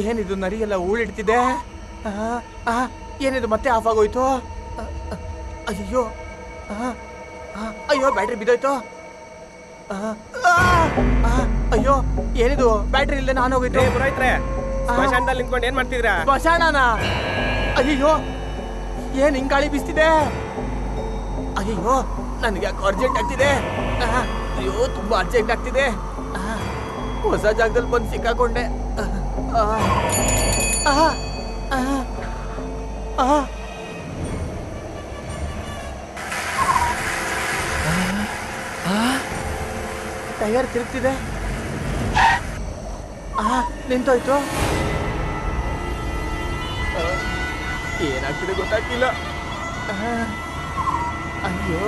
ಏನಿದು ನರಿ ಎಲ್ಲ ಊಳಿಡ್ತಿದೆ ಏನಿದು ಮತ್ತೆ ಆಫ್ ಆಗೋಯ್ತು ಅಯ್ಯೋ ಅಯ್ಯೋ ಬ್ಯಾಟ್ರಿ ಬಿದ್ದೋಯ್ತು ಅಯ್ಯೋ ಏನಿದು ಬ್ಯಾಟ್ರಿ ಇಲ್ಲದೆ ನಾನು ಪುರೋಹಿತ್ರೆ ಸ್ಮಶಾನದಲ್ಲಿ ನಿಂತ್ಕೊಂಡು ಏನ್ ಮಾಡ್ತಿದ್ರ ಸ್ಮಶಾನನ ಅಯ್ಯೋ ಏನ್ ಹಿಂಗಾಳಿ ಗಾಳಿ ಬೀಸ್ತಿದೆ ಅಯ್ಯೋ ನನಗೆ ಅರ್ಜೆಂಟ್ ಆಗ್ತಿದೆ ಅಯ್ಯೋ ತುಂಬಾ ಅರ್ಜೆಂಟ್ ಆಗ್ತಿದೆ. ಹೊಸ ಜಾಗದಲ್ಲಿ ಬಂದು ಸಿಕ್ಕಾಕೊಂಡೆ. ಟೈರ್ ತಿರುಗ್ತಿದೆ. ನಿಂತೋಯ್ತು. ಏನಾಗ್ತಿದೆ ಗೊತ್ತಾಗ್ತಿಲ್ಲ. ಅಯ್ಯೋ.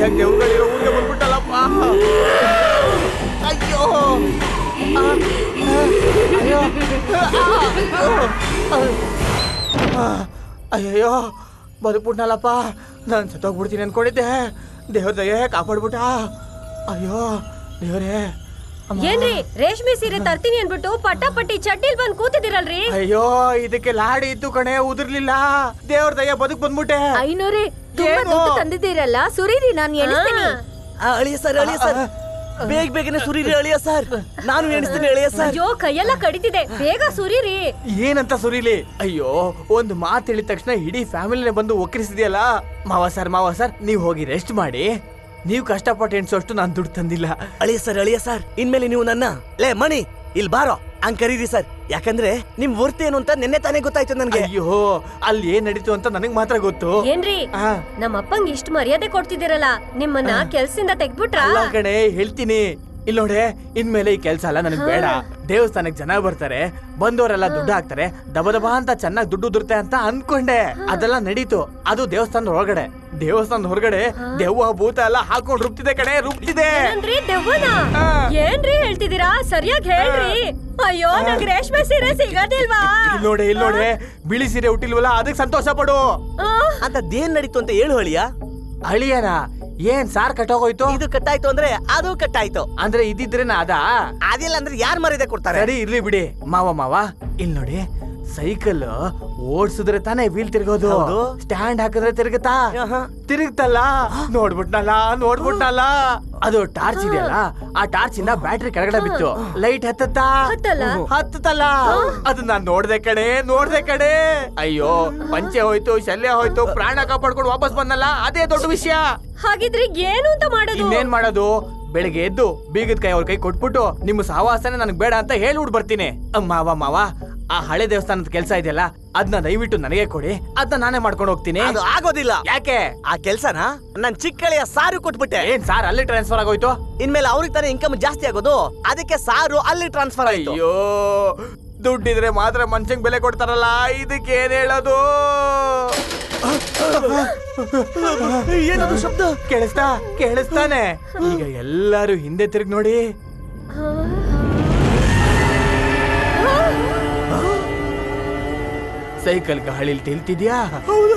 ಸರಿಯಾಗಿ ದೇವ್ರುಗಳಿರೋ ಊರಿಗೆ ಬಂದ್ಬಿಟ್ಟಲ್ಲಪ್ಪ. ಅಯ್ಯೋ. ಅಯ್ಯೋ ಅಯ್ಯಯ್ಯೋ ಬದುಕ್ಬಿಟ್ನಲ್ಲಪ್ಪ ನಾನು ಸತ್ತೋಗ್ಬಿಡ್ತೀನಿ ಅನ್ಕೊಂಡಿದ್ದೆ. ದೇವ್ರ ದಯೆ ಕಾಪಾಡ್ಬಿಟ್ಟ. ಅಯ್ಯೋ, ದೇವ್ರೇ. ಏನ್ರಿ ರೇಷ್ಮೆ ಸೀರೆ ತರ್ತೀನಿ ಅನ್ಬಿಟ್ಟು ಪಟ್ಟಾಪಟ್ಟಿ ಚಡ್ಡಿಲ್ ಬಂದ್ ಕೂತಿದಿರಲ್ರಿ ಅಯ್ಯೋ ಇದಕ್ಕೆ ಲಾಡಿ ಇತ್ತು ಕಣೆ ಉದುರ್ಲಿಲ್ಲ. ದೇವ್ರ ದಯ ಬದುಕ್ ಬಂದ್ಬಿಟ್ಟೆ. ಐನೂರಿ ತುಂಬಾ ಏನು? ದುಡ್ಡು ತಂದಿದ್ದೀರಲ್ಲ ಸುರೀರಿ ನಾನು ಎಣಿಸ್ತೀನಿ. ಅಳಿಯ ಸರ್ ಅಳಿಯ ಸರ್. ಬೇಗ ಬೇಗನೆ ಸುರೀರಿ ಅಳಿಯ ಸರ್. ನಾನು ಎಣಿಸ್ತೀನಿ ಅಳಿಯ ಸರ್. ಅಯ್ಯೋ ಕೈಯೆಲ್ಲ ಕಡಿತಿದೆ. ಬೇಗ ಸುರೀರಿ. ಏನಂತ ಸುರೀಲಿ? ಅಯ್ಯೋ ಒಂದು ಮಾತು ಹೇಳಿದ ತಕ್ಷಣ ಇಡೀ ಫ್ಯಾಮಿಲಿನೇ ಬಂದು ಒಕ್ಕರಿಸಿದ್ಯಲ್ಲ? ಮಾವ ಸರ್ ಮಾವ ಸರ್ ನೀವು ಹೋಗಿ ರೆಸ್ಟ್ ಮಾಡಿ. ನೀವು ಕಷ್ಟಪಟ್ಟು ಎಣಿಸೋಷ್ಟು ನಾನು ದುಡ್ಡು ತಂದಿಲ್ಲ. ಅಳಿಯ ಸರ್ ಅಳಿಯ ಸರ್ ಇನ್ಮೇಲೆ ನೀವು ನನ್ನ ಲೇ ಮಣಿ ಇಲ್ಲಿ ಬಾರೋ ಹಂಗ್ ಕರೀರಿ ಸರ್. ಯಾಕಂದ್ರೆ ನಿಮ್ ವೃತ್ತಿ ಏನು ಅಂತ ನಿನ್ನೆ ತಾನೇ ಗೊತ್ತಾಯ್ತು ನನ್ಗೆ. ಅಯ್ಯೋ ಅಲ್ಲಿ ಏನ್ ನಡೀತು ಅಂತ ನನಗ್ ಮಾತ್ರ ಗೊತ್ತು. ಏನ್ರಿ? ಆ. ನಮ್ಮ ಅಪ್ಪಂಗ್ ಇಷ್ಟ ಮರ್ಯಾದೆ ಕೊಡ್ತಿದ್ದೀರಲ್ಲ ನಿಮ್ಮನ್ನ ಕೆಲ್ಸದಿಂದ ತೆಗ್ಬಿಟ್ರಾ ಅಲ್ಲ ಕಣೆ ಹೇಳ್ತೀನಿ. ಇಲ್ಲಿ ನೋಡೆ ಇನ್ಮೇಲೆ ಈ ಕೆಲ್ಸ ಎಲ್ಲ ನನಗ್ ಬೇಡ. ದೇವಸ್ಥಾನಕ್ಕೆ ಜನ ಬರ್ತಾರೆ ಬಂದವರೆಲ್ಲ ದುಡ್ಡು ಹಾಕ್ತಾರೆ ದಬ ದಬ ಅಂತ ಚೆನ್ನಾಗಿ ದುಡ್ಡು ಉದುರುತ್ತೆ ಅಂತ ಅನ್ಕೊಂಡೆ. ಅದೆಲ್ಲ ನಡೀತು. ಅದು ದೇವಸ್ಥಾನದ ಹೊರಗಡೆ ದೇವಸ್ಥಾನದ ಹೊರಗಡೆ ದೆವ್ವ ಭೂತ ಎಲ್ಲ ಹಾಕೊಂಡು ರುಬ್ತಿದೆ ಕಡೆ ರುಬ್ತಿದೆ. ದೆವ್ವನ. ಏನ್ರಿ ಹೇಳ್ತಿದ್ದೀರಾ? ಸರಿಯಾಗಿ ಹೇಳ್ರಿ. ಅಯ್ಯೋ ನಂಗೆ ರೇಷ್ಮೆ ಸೀರೆ ಸಿಗೋದಿಲ್ವಾ? ಇಲ್ಲಿ ನೋಡೆ ಇಲ್ಲಿ ನೋಡೆ ಬಿಳಿ ಸೀರೆ ಹುಟ್ಟಿಲ್ವಲ್ಲ ಅದಕ್ಕೆ ಸಂತೋಷ ಪಡು. ಅಂತ ದೇನ್ ನಡೀತು ಅಂತ ಹೇಳು ಅಳಿಯ ಅಳಿಯನ ಏನ್ ಸಾರ್ ಕಟ್ಟೋಗೋಯ್ತು? ಇದು ಕಟ್ಟಾಯ್ತು ಅಂದ್ರೆ ಅದು ಕಟ್ಟಾಯ್ತು. ಅಂದ್ರೆ ಇದ್ದಿದ್ರೇನ ಅದಾ? ಅದಿಲ್ಲ ಅಂದ್ರೆ ಯಾರ್ ಮರ್ಯಾದೆ ಕೊಡ್ತಾರೆ? ಸರಿ ಇರ್ಲಿ ಬಿಡಿ. ಮಾವ ಮಾವ ಇಲ್ ನೋಡಿ ಸೈಕಲ್ ಓಡಿಸಿದ್ರೆ ತಾನೇ ವೀಲ್ ತಿರ್ಗೋದು. ಸ್ಟ್ಯಾಂಡ್ ಹಾಕಿದ್ರೆ ತಿರುಗತಾ. ತಿರುಗ್ತಲ್ಲ? ನೋಡ್ಬಿಟ್ನಲ್ಲ ನೋಡ್ಬಿಟ್ನಲ್ಲ? ಅದು ಟಾರ್ಚ್ ಇದೆಯಲ್ಲ ಆ ಟಾರ್ಚ್ ಇಂದ ಬ್ಯಾಟ್ರಿ ಕೆಳಗಡೆ ಬಿತ್ತು. ಲೈಟ್ ಹತ್ತತ್ತಾ? ಹತ್ತಲ್ಲ? ಅದು ನಾನ್ ನೋಡ್ದೆ ಕಡೆ ನೋಡ್ದೆ ಕಡೆ ಅಯ್ಯೋ ಪಂಚೆ ಹೋಯ್ತು ಶಲ್ಯ ಹೋಯ್ತು ಪ್ರಾಣ ಕಾಪಾಡ್ಕೊಂಡು ವಾಪಸ್ ಬಂದಲ್ಲ? ಅದೇ ದೊಡ್ಡ ವಿಷಯ. ಹಾಗಿದ್ರೆ ಏನು ಅಂತ ಮಾಡೋದು? ಇನ್ನೇನ್ ಮಾಡೋದು? ಬೆಳಿಗ್ಗೆ ಎದ್ದು ಬೀಗದ ಕೈ ಅವ್ರ ಕೈ ಕೊಟ್ಬಿಟ್ಟು ನಿಮ್ಮ ಸಹವಾಸನೆ ನನಗೆ ಬೇಡ ಅಂತ ಹೇಳ್ಬಿಟ್ಟು ಬರ್ತೀನಿ. ಮಾವ ಮಾವ ಆ ಹಳೆ ದೇವಸ್ಥಾನದ ಕೆಲಸ ಇದೆಯಲ್ಲ ಅದನ್ನ ದಯವಿಟ್ಟು ನನಗೆ ಕೊಡಿ. ಅದನ್ನ ನಾನೇ ಮಾಡ್ಕೊಂಡು ಹೋಗ್ತೀನಿ. ಅದು ಆಗೋದಿಲ್ಲ. ಯಾಕೆ? ಆ ಕೆಲ್ಸನ ನನ್ ಚಿಕ್ಕಳಿಯ ಸಾರು ಕೊಟ್ಬಿಟ್ಟೆ. ಏನ್ ಸಾರ್ ಅಲ್ಲಿ ಟ್ರಾನ್ಸ್ಫರ್ ಆಗೋಯ್ತು? ಇನ್ಮೇಲೆ ಅವ್ರಿಗೆ ತಾನೇ ಇನ್ಕಮ್ ಜಾಸ್ತಿ ಆಗೋದು. ಅದಕ್ಕೆ ಸಾರು ಅಲ್ಲಿ ಟ್ರಾನ್ಸ್ಫರ್ ಆಯ್ತು. ಅಯ್ಯೋ ದುಡ್ಡಿದ್ರೆ ಮಾತ್ರ ಮನ್ಸಿಂಗ್ ಬೆಲೆ ಕೊಡ್ತಾರಲ್ಲ ಇದಕ್ಕೆ ಏನ್ ಹೇಳೋದು? ಏನದು ಶಬ್ದ? ಕೇಳಿಸ್ತಾ ಕೇಳಿಸ್ತಾನೆ. ಈಗ ಎಲ್ಲಾರು ಹಿಂದೆ ತಿರುಗಿ ನೋಡಿ. ಸೈಕಲ್ ಗಾಳಿಲ್ ತಿಳ್ತಿದ್ಯಾ ಹೌದು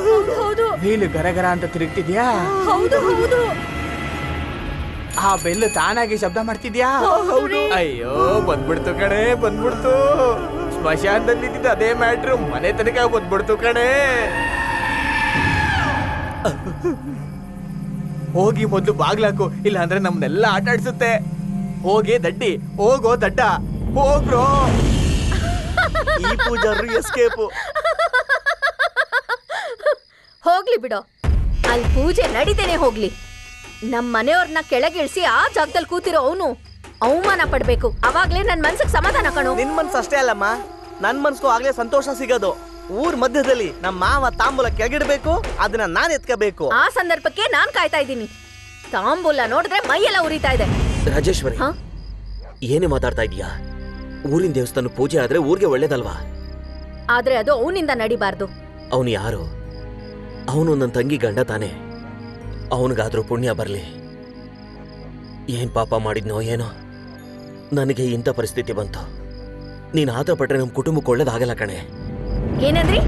ವೀಲ್ ಗರಗರ ಅಂತ ತಿರುಗ್ತಿದ್ಯಾ? ಹೌದು ಹೌದು. ಆ ಬೆಲ್ಲು ತಾನಾಗಿ ಶಬ್ದ ಮಾಡ್ತಿದ್ಯಾ? ಅಯ್ಯೋ ಬಂದ್ಬಿಡ್ತು ಕಣೆ ಬಂದ್ಬಿಡ್ತು. ಸ್ಮಶಾನದಲ್ಲಿ ಇದ್ದಿದ್ದು ಅದೇ ಮ್ಯಾಟ್ರು ಮನೆ ತನಕ ಬಂದ್ಬಿಡ್ತು ಕಣೆ. ಹೋಗಿ ಮೊದ್ಲು ಬಾಗ್ಲಾಕು ಇಲ್ಲ ಅಂದ್ರೆ ನಮ್ನೆಲ್ಲ ಆಟ ಆಡ್ಸುತ್ತೆ. ಹೋಗಿ ದಡ್ಡಿ ಹೋಗೋ ದಡ್ಡ ಹೋಗ್ರೋ ಈ ಪೂಜಾರು ಎಸ್ಕೇಪು ಹೋಗ್ಲಿ ಬಿಡೋ. ಅಲ್ಲಿ ಪೂಜೆ ನಡೀತೇನೆ ಹೋಗ್ಲಿ. ನಮ್ ಮನೆಯವ್ರನ್ನ ಕೆಳಗಿಳಿಸಿ ಆ ಜಾಗದಲ್ಲಿ ಕೂತಿರೋ ಅವನು ಅವಮಾನ ಪಡ್ಬೇಕು. ಅವಾಗ್ಲೇ ನನ್ ಮನ್ಸಿಗೆ ಸಮಾಧಾನ ಕಣೋ. ನಿನ್ ಮನ್ಸು ಅಷ್ಟೇ ಅಲ್ಲಮ್ಮ. ನನ್ ಮನ್ಸ್ಗೂ ಆಗ್ಲೇ ಸಂತೋಷ ಸಿಗೋದು. ಊರ್ ಮಧ್ಯದಲ್ಲಿ ನಮ್ಮ ಮಾವ ತಾಂಬೂಲ ಕೆಳಗಿಡ್ಬೇಕು ಅದನ್ನ ನಾನ್ ಎತ್ಕೋಬೇಕು. ಆ ಸಂದರ್ಭಕ್ಕೆ ನಾನ್ ಕಾಯ್ತಾ ಇದ್ದೀನಿ. ತಾಂಬೂಲ ನೋಡಿದ್ರೆ ಮೈಯೆಲ್ಲ ಉರಿತಾ ಇದೆ. ರಾಜೇಶ್ವರಿ ಹಾ? ಏನೇ ಮಾತಾಡ್ತಾ ಇದೀಯಾ? ಊರಿನ ದೇವಸ್ಥಾನ ಪೂಜೆ ಆದ್ರೆ ಊರಿಗೆ ಒಳ್ಳೇದಲ್ವಾ? ಆದ್ರೆ ಅದು ಅವನಿಂದ ನಡಿಬಾರ್ದು. ಅವನು ಯಾರು? ಅವನು ನನ್ನ ತಂಗಿ ಗಂಡ ತಾನೆ. ಅವನಿಗಾದ್ರೂ ಪುಣ್ಯ ಬರಲಿ. ಏನ್ ಪಾಪ ಮಾಡಿದ್ನೋ ಏನೋ. ನನಗೆ ಇಂಥ ಪರಿಸ್ಥಿತಿ ಬಂತು. ನೀನು ಆತರ ಪಟ್ರೆ ನಮ್ಮ ಕುಟುಂಬಕ್ಕೆ ಒಳ್ಳೇದಾಗಲ್ಲ ಕಣೆ. ಏನಂದ್ರಿ?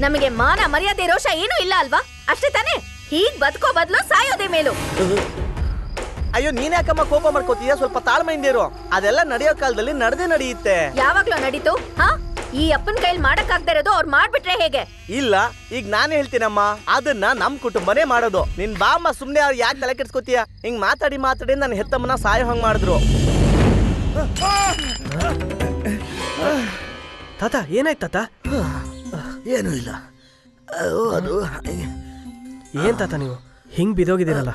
ನಮಗೆ ಮಾನ ಮರ್ಯಾದೆ ರೋಷ ಏನೂ ಇಲ್ಲ ಅಲ್ವಾ? ಅಷ್ಟೇ ತಾನೇ? ಹೀಗ್ ಬದುಕೋ ಬದಲು ಸಾಯೋದೇ ಮೇಲು. ಅಯ್ಯೋ ನೀನ್ ಯಾಕಮ್ಮ ಕೋಪ ಮಾಡ್ಕೋತೀಯ? ಸ್ವಲ್ಪ ತಾಳ್ಮೆಯಿಂದ ಇರು ಅದೆಲ್ಲ ನಡೆಯೋ ಕಾಲದಲ್ಲಿ ನಡೆದೇ ನಡೆಯುತ್ತೆ. ಯಾವಾಗ್ಲೂ ನಡೀತು ಹಾ? ಈ ಅಪ್ಪನ ಕೈಲಿ ಮಾಡಕ್ ಆಗ್ತಾ ಇರೋದು ಅವ್ರು ಮಾಡ್ಬಿಟ್ರೆ ಹೇಗೆ? ಇಲ್ಲ ಈಗ ನಾನು ಹೇಳ್ತೀನಮ್ಮ. ಅದನ್ನ ನಮ್ ಕುಟುಂಬನೇ ಮಾಡೋದು. ನಿನ್ ಬಾಮ್ಮ ಸುಮ್ನೆ ಅವ್ರು ಯಾಕೆ ತಲೆ ಕೆಡ್ಸ್ಕೊತೀಯ? ಹಿಂಗ್ ಮಾತಾಡಿ ಮಾತಾಡಿ ನನ್ನ ಹೆತ್ತಮ್ಮನ ಸಾಯೋ ಹಂಗ್ ಮಾಡಿದ್ರು. ತಾತ ಏನಾಯ್ತು ತಾತ? ಏನೂ ಇಲ್ಲ. ಅದು ಏನ್ ತಾತ ನೀವು? ಹಿಂಗ್ ಬಿದೋಗಿದ್ದೀರಲ್ಲ.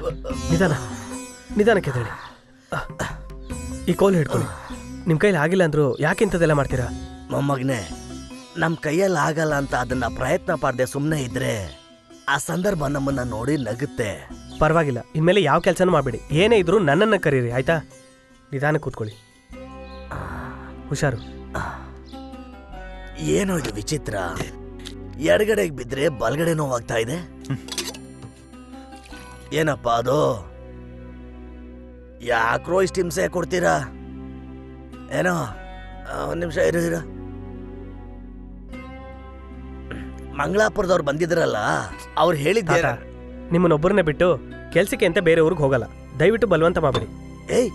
ನಿಧಾನ. ನಿಧಾನಕ್ಕೆ ಹೇಳಿ ಈ ಕೋಲ್ ಹಿಡ್ಕೊಳ್ಳಿ. ನಿಮ್ ಕೈಲಿ ಆಗಿಲ್ಲ ಅಂದ್ರು ಯಾಕೆ ಇಂಥದ್ದೆಲ್ಲ ಮಾಡ್ತೀರಾ? ಮೊಮ್ಮಗನೆ ನಮ್ ಕೈಯಲ್ಲಿ ಆಗಲ್ಲ ಅಂತ ಅದನ್ನ ಪ್ರಯತ್ನ ಪಡ್ದೆ ಸುಮ್ನೆ ಇದ್ರೆ ಆ ಸಂದರ್ಭ ನಮ್ಮನ್ನ ನೋಡಿ ನಗುತ್ತೆ. ಪರವಾಗಿಲ್ಲ ಇನ್ಮೇಲೆ ಯಾವ ಕೆಲಸನೂ ಮಾಡಬೇಡಿ. ಏನೇ ಇದ್ರು ನನ್ನನ್ನ ಕರೀರಿ ಆಯ್ತಾ? ನಿಧಾನ ಕೂತ್ಕೊಳ್ಳಿ. ಹುಷಾರು. ಏನೋ ಇದು ವಿಚಿತ್ರ. ಎಡಗಡೆಗೆ ಬಿದ್ರೆ ಬಲಗಡೆ ನೋವಾಗ್ತಾ ಇದೆ. ಏನಪ್ಪ ಅದು? ಯಾಕ್ರೋ ಇಷ್ಟು ಹಿಂಸೆ ಕೊಡ್ತೀರಾ? ಏನೋ ಒಂದು ನಿಮಿಷ ಇರೋದಿರಾ ಇರು. ಮಂಗಳಾಪುರದವ್ರು ಬಂದಿದ್ರಲ್ಲ ಅವ್ರು ಹೇಳಿದ್ದೆ ನಿಮ್ಮನ್ನೊಬ್ಬರನ್ನ ಬಿಟ್ಟು ಕೆಲ್ಸಕ್ಕೆ ಅಂತ ಬೇರೆ ಊರಿಗೆ ಹೋಗಲ್ಲ. ದಯವಿಟ್ಟು ಬಲವಂತ ಮಾಡಬೇಡಿ. ಏಯ್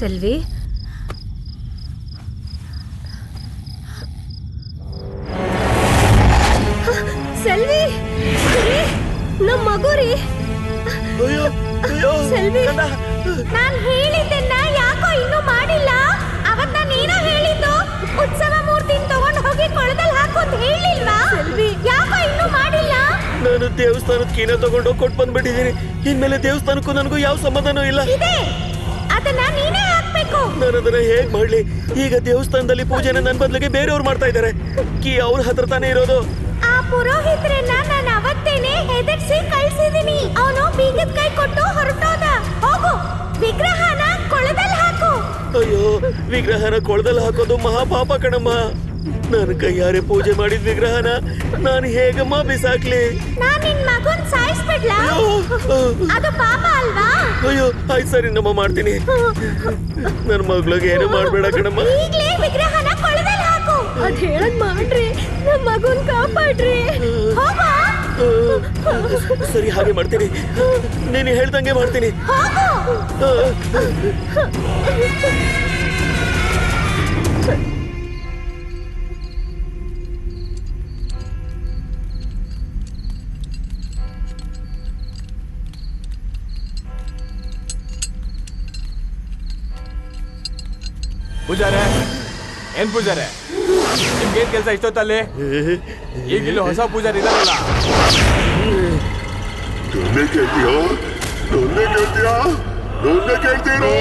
ಸೆಲ್ವಿ. ಸೆಲ್ವಿ ನಮ್ಮ ಮಗು ರೀ. ಅಯ್ಯೋ ಅಯ್ಯೋ ಸೆಲ್ವಿ. ನಾನ್ ಹೇಳಿದ್ದನ್ನ ಯಾಕೋ ಇನ್ನೂ ಮಾಡಿಲ್ಲ? ಅವತ್ತ ನೀನ ಹೇಳಿದ್ದು? ಉತ್ಸವ ಮೂರ್ತಿನ ತಗೊಂಡ್ ಹೋಗಿ ಕೊಳದಲ್ಲಿ ಹಾಕು ಅಂತ ಹೇಳಿಲ್ವಾ? ಸೆಲ್ವಿ. ಯಾಕೋ ಇನ್ನೂ ಮಾಡಿಲ್ಲ? ನಾನು ದೇವಸ್ಥಾನದ ಕೀನ ತಗೊಂಡು ಕೊಟ್ಟು ಬಂದ್ಬಿಟ್ಟಿದ್ದೀನಿ ಇನ್ಮೇಲೆ ದೇವಸ್ಥಾನಕ್ಕೂ ನನಗೂ ಯಾವ ಸಂಬಂಧನೂ ಇಲ್ಲ. ಇದೆ. ಅದನ್ನ ನೀನೇ ನಾನು ಅದನ್ನ ಹೇಗ್ ಮಾಡ್ಲಿ? ಈಗ ದೇವಸ್ಥಾನದಲ್ಲಿ ಪೂಜೆನ ನನ್ನ ಬದಲಿಗೆ ಬೇರೆಯವ್ರು ಮಾಡ್ತಾ ಇದ್ದಾರೆ ಕಿ ಅವ್ರ ಹತ್ರ ತಾನೇ ಇರೋದು. ಆ ಪುರೋಹಿತರನ್ನ ನಾನು ಅವತ್ತೇನೆ ಹೆದರ್ಸಿ ಕಳ್ಸಿದೀನಿ. ಅವನು ಬೀಗದ ಕೈ ಕೊಟ್ಟು ಹೊರಟೋದ. ಹೋಗು ವಿಗ್ರಹನ ಕೊಳದಲ್ಲಿ ಹಾಕು. ಅಯ್ಯೋ ವಿಗ್ರಹನ ಕೊಳದಲ್ಲಿ ಹಾಕೋದು ಮಹಾಪಾಪ ಕಣಮ್ಮ. ನನ್ನ ಕೈಯಾರೆ ಪೂಜೆ ಮಾಡಿದ ವಿಗ್ರಹನ ನಾನು ಹೇಗಮ್ಮ ಬಿಸಾಕ್ಲಿ? ನಾನ್ ನಿನ್ ಮಗುನ್ ಸಾಯಿಸ್ಬಿಡ್ಲಾ? ಅದು ಪಾಪ ಅಲ್ವಾ? ಅಯ್ಯೋ ಆಯ್ತು ಸರಿ ನಮ್ಮ ಮಾಡ್ತೀನಿ. ನನ್ನ ಮಗಳಿಗೆ ಏನು ಮಾಡಬೇಡ ಕಣಮ್ಮ. ಈಗಲೇ ವಿಗ್ರಹನ ಕೊಳದಲ್ಲಿ ಹಾಕು. ಅದ್ ಹೇಳದ್ ಮಾಡ್ರಿ ನಮ್ ಮಗುನ್ ಕಾಪಾಡ್ರಿ. ಹೋಗು. ಸರಿ ಹಾಗೆ ಮಾಡ್ತೀನಿ. ನೀನು ಹೇಳ್ದಂಗೆ ಮಾಡ್ತೀನಿ. ಹೋಗು. ಏನ್ ಪೂಜಾರೆ? ನಿಮ್ಗೇನ್ ಕೆಲಸ ಇಷ್ಟೊತ್ತಲ್ಲಿ? ಈಗ ಇಲ್ಲಿ ಹೊಸ ಪೂಜಾರಿ ಇದಾರಲ್ಲ. ನನ್ನೇ ಕೇಳ್ತೀಯಾ? ನನ್ನೇ ಕೇಳ್ತೀಯಾ? ನನ್ನೇ ಕೇಳ್ತೀರೋ